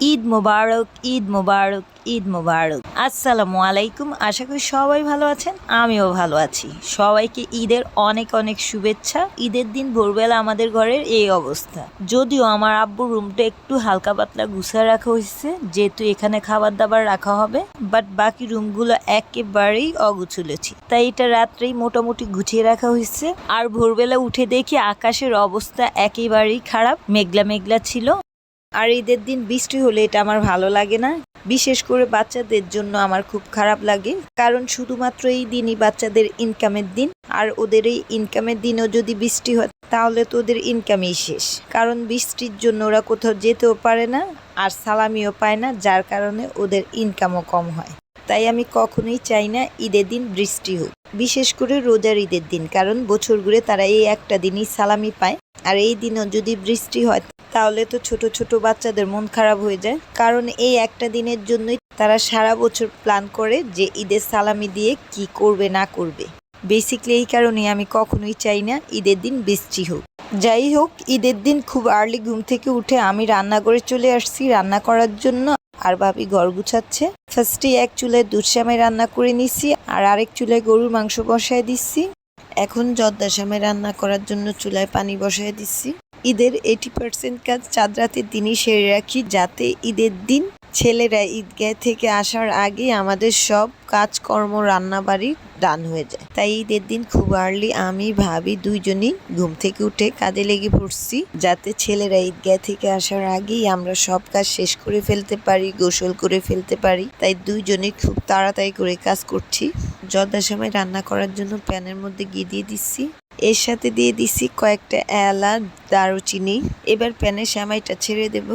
ঈদ মোবারক ঈদ মোবারক ঈদ মোবারক। আসসালামু আলাইকুম। আশা করি সবাই ভালো আছেন, আমিও ভালো আছি। সবাইকে ঈদের অনেক অনেক শুভেচ্ছা। ঈদের দিন ভোরবেলা আমাদের ঘরের এই অবস্থা। যদিও আমার আব্বুর রুমটা একটু হালকা পাতলা গুছিয়ে রাখা হয়েছে, যেহেতু এখানে খাবার দাবার রাখা হবে বাট বাকি রুমগুলো একেবারেই অগুছুলেছি তাই এটা রাত্রেই মোটামুটি গুছিয়ে রাখা হয়েছে। আর ভোরবেলা উঠে দেখি আকাশের অবস্থা একেবারেই খারাপ মেঘলা মেঘলা ছিল। আর ঈদের দিন বৃষ্টি হলে এটা আমার ভালো লাগে না। বিশেষ করে বাচ্চাদের জন্য আমার খুব খারাপ লাগে। কারণ শুধুমাত্র এই দিনই বাচ্চাদের ইনকামের দিন। আর ওদের এই ইনকামের দিনও যদি বৃষ্টি হয়, তাহলে তো ওদের ইনকামই শেষ। কারণ বৃষ্টির জন্য ওরা কোথাও যেতেও পারে না আর সালামিও পায় না, যার কারণে ওদের ইনকামও কম হয়। তাই আমি কখনোই চাই না ঈদের দিন বৃষ্টি হোক। বিশেষ করে রোজার ঈদের দিন, কারণ বছর ঘুরে তারা এই একটা দিনই সালামি পায়। আর এই দিনও যদি বৃষ্টি হয় তাহলে তো ছোট ছোট বাচ্চাদের মন খারাপ হয়ে যায়। কারণ এই একটা দিনের জন্যই তারা সারা বছর প্ল্যান করে যে ঈদের সালামি দিয়ে কি করবে, না করবে। বেসিকলি এই কারণে আমি কখনোই চাই না ঈদের দিন বৃষ্টি হোক। যাই হোক, ঈদের দিন খুব আর্লি ঘুম থেকে উঠে আমি রান্না করে চলে আসছি। রান্না করার জন্য আর ভাবি ঘর গুছাচ্ছে। ফার্স্টে এক চুলায় দুধ শ্যামাই রান্না করে নিছি আর আরেক চুলায় গরুর মাংস বসায় দিচ্ছি। এখন জর্দা শ্যামাই রান্না করার জন্য চুলায় পানি বসায় দিচ্ছি। ঈদের এইটি পার্সেন্ট কাজ চাঁদ রাতের দিনই সেরে রাখি যাতে ঈদের দিন ছেলেরা ঈদগাহ থেকে আসার আগে আমাদের সব কাজকর্ম, রান্নাবাড়ি ডান হয়ে যায়। তাই ঈদের দিন খুব আর্লি আমি, ভাবি দুইজনই ঘুম থেকে উঠে কাজে লেগে পড়ছি যাতে ছেলেরা ঈদগাহ থেকে আসার আগেই আমরা সব কাজ শেষ করে ফেলতে পারি, গোসল করে ফেলতে পারি। তাই দুইজনই খুব তাড়াতাড়ি করে কাজ করছি। যথাসময় সময় রান্না করার জন্য প্যানের মধ্যে গিয়ে দিয়ে দিচ্ছি। এর সাথে দিয়ে দিছি কয়েকটা এলাচ, দারুচিনি। এবার প্যানে সেমাইটা ছেড়ে দেব।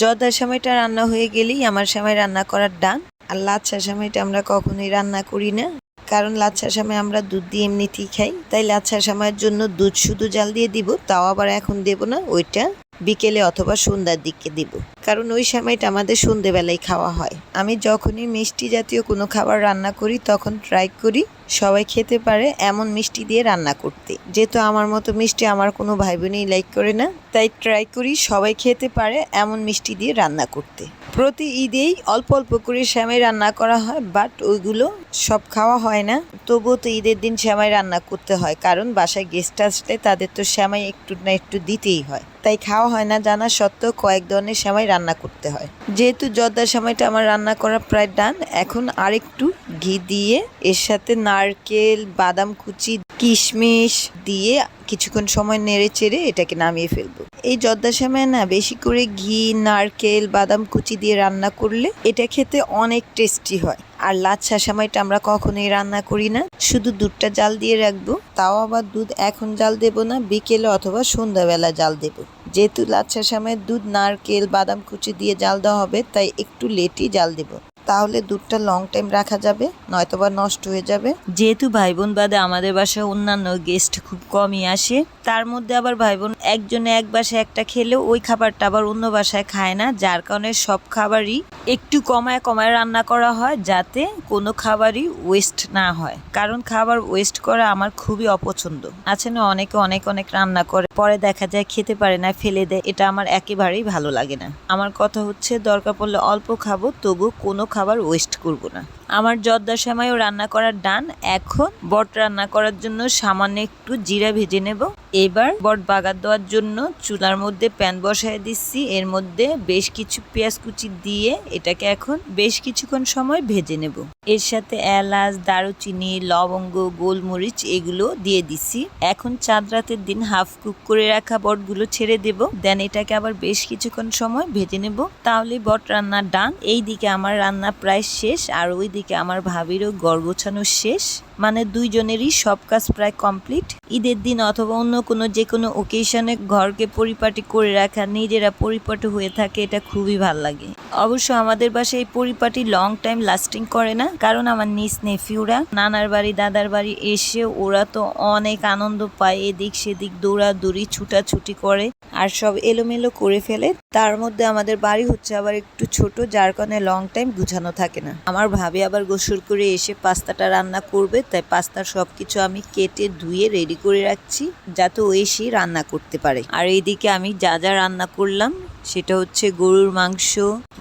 জর্দা সেমাইটা রান্না হয়ে গেলেই আমার সেমাই রান্না করার ডান। আর লাচ্ছা সেমাইটা আমরা কখনোই রান্না করি না, কারণ লাচ্ছা সময় আমরা দুধ দিয়ে এমনিতেই খাই। তাই লাচ্ছা সময়ের জন্য দুধ শুধু জাল দিয়ে দিব, তাও আবার এখন দেব না, ওইটা বিকেলে অথবা সন্ধ্যার দিকে দিব। কারণ ওই সময়টা আমাদের সন্ধেবেলায় খাওয়া হয়। আমি যখনই মিষ্টি জাতীয় কোনো খাবার রান্না করি, তখন ট্রাই করি, সবাই খেতে পারে এমন মিষ্টি দিয়ে রান্না করতে। যেহেতু আমার মতো মিষ্টি আমার কোনো ভাই বোনই লাইক করে না, তাই ট্রাই করি সবাই খেতে পারে এমন মিষ্টি দিয়ে রান্না করতে। প্রতি ঈদেই অল্প অল্প করে শ্যামাই রান্না করা হয় বাট ওইগুলো সব খাওয়া হয় না। তবুও তো ঈদের দিন শ্যামাই রান্না করতে হয়, কারণ বাসায় গেস্ট আসলে তাদের তো শ্যামাই একটু না একটু দিতেই হয়। তাই খাওয়া হয় না জানা সত্ত্বেও কয়েক ধরনের শ্যামাই রান্না করতে হয়। যেহেতু জর্দার সময়টা আমার রান্না করা প্রায় ডান, এখন আরেকটু ঘি দিয়ে এর সাথে নারকেল, বাদাম কুচি, কিশমিশ দিয়ে কিছুক্ষণ সময় নেড়ে চেড়ে এটাকে নামিয়ে ফেলব। এই জর্দা সময় না বেশি করে ঘি, নারকেল, বাদাম কুচি দিয়ে রান্না করলে এটা খেতে অনেক টেস্টি হয়। আর লাচ্ছা সময়টা আমরা কখনোই রান্না করি না। শুধু দুধটা জাল দিয়ে রাখব, তাও আবার দুধ এখন জাল দেব না, বিকেলে অথবা সন্ধ্যাবেলা জাল দেব। যেহেতু লাচ্ছার সময় দুধ, নারকেল, বাদাম, কুচি দিয়ে জাল দেওয়া হবে, তাই একটু লেটই জাল দেব। তাহলে দুধটা লং টাইম রাখা যাবে, নয়তোবা নষ্ট হয়ে যাবে। যেহেতু ভাই বোন বাদে আমাদের বাসায় অন্যান্য গেস্ট খুব কমই আসে তার মধ্যে আবার ভাই বোন একজনে এক বাসায় একটা খেলেও ওই খাবারটা আবার অন্য বাসায় খায় না, যার কারণে সব খাবারই একটু কমায় কমায় রান্না করা হয় যাতে কোনো খাবারই ওয়েস্ট না হয়। কারণ খাবার ওয়েস্ট করা আমার খুবই অপছন্দ। আছে না, অনেকে অনেক অনেক রান্না করে, পরে দেখা যায় খেতে পারে না, ফেলে দেয়, এটা আমার একেবারেই ভালো লাগে না। আমার কথা হচ্ছে, দরকার পড়লে অল্প খাব, তবু কোনো খাবার ওয়েস্ট করব না। আমার জর্দা সেমাইও রান্না করার ডান, এখন বট রান্না করার জন্য সামান্য একটু জিরা ভেজে নেব। এবার বট বাগার দেওয়ার জন্য চুলার মধ্যে প্যান বসায় দিচ্ছি। এর মধ্যে বেশ কিছু পেঁয়াজ কুচি দিয়ে এটাকে এখন বেশ কিছুক্ষণ সময় ভেজে নেব। এর সাথে এলাচ, দারুচিনি, লবঙ্গ, গোলমরিচ এগুলো দিয়ে দিচ্ছি এখন চাঁদ রাতের দিন হাফ কুক করে রাখা বটগুলো ছেড়ে দেব। দেন এটাকে আবার বেশ কিছুক্ষণ সময় ভেজে নেব। তাহলে বট রান্নার ডান এই দিকে আমার রান্না প্রায় শেষ আর ওই দিকে আমার ভাবিরও গড় গোছানো শেষ। মানে দুইজনেরই সব কাজ প্রায় কমপ্লিট। ঈদের দিন অথবা অন্য কোনো যে কোনো ওকেশনে ঘরকে পরিপাটি করে রাখা নিজেরা পরিপাটি হয়ে থাকে, এটা খুবই ভালো লাগে। অবশ্য আমাদের বাসায় এই পরিপাটি লং টাইম লাস্টিং করে না। কারণ আমার নিজ নেফিউরা, নানার বাড়ি, দাদার বাড়ি এসে ওরা তো অনেক আনন্দ পায়, এদিক সেদিক দৌড়াদৌড়ি, ছুটাছুটি করে আর সব এলোমেলো করে ফেলে। তার মধ্যে আমাদের বাড়ি হচ্ছে আবার একটু ছোট, যার কারণে লং টাইম গুছানো থাকে না। আমার ভাবি আবার গোসল করে এসে পাস্তাটা রান্না করবে, তাই পাস্তার সবকিছু আমি কেটে ধুয়ে রেডি করে রাখছি, যাতে ও এসে রান্না করতে পারে। আর এইদিকে আমি যা যা রান্না করলাম, সেটা হচ্ছে গরুর মাংস,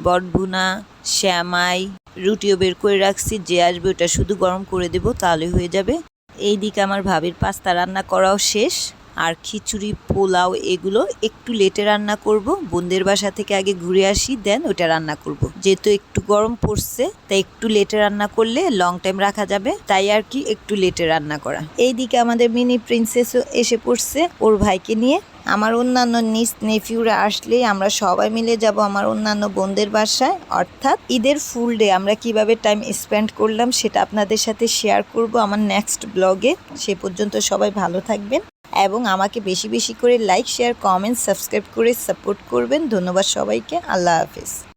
বটভুনা, শ্যামাই রুটিও বের করে রাখছি, যে আসবে ওটা শুধু গরম করে দেব, তাহলে হয়ে যাবে। এই দিকে আমার ভাবির পাস্তা রান্না করাও শেষ। আর খিচুড়ি, পোলাও এগুলো একটু লেটে রান্না করব। বোনদের বাসা থেকে আগে ঘুরে আসি, দেন ওটা রান্না করব। যেহেতু একটু গরম পড়ছে, তাই একটু লেটে রান্না করলে লং টাইম রাখা যাবে, তাই আর কি একটু লেটে রান্না করা। এইদিকে আমাদের মিনি প্রিন্সেসও এসে পড়ছে ওর ভাইকে নিয়ে। আমার অন্যান্য নিস নেফিউরা আসলেই আমরা সবাই মিলে যাব আমার অন্যান্য বোনদের বাসায়। অর্থাৎ ঈদের ফুল ডে আমরা কীভাবে টাইম স্পেন্ড করলাম সেটা আপনাদের সাথে শেয়ার করব আমার নেক্সট ব্লগে সে পর্যন্ত সবাই ভালো থাকবেন। এবং আমাকে বেশি বেশি করে লাইক শেয়ার কমেন্ট সাবস্ক্রাইব করে সাপোর্ট করবেন। ধন্যবাদ সবাইকে। আল্লাহ হাফিজ।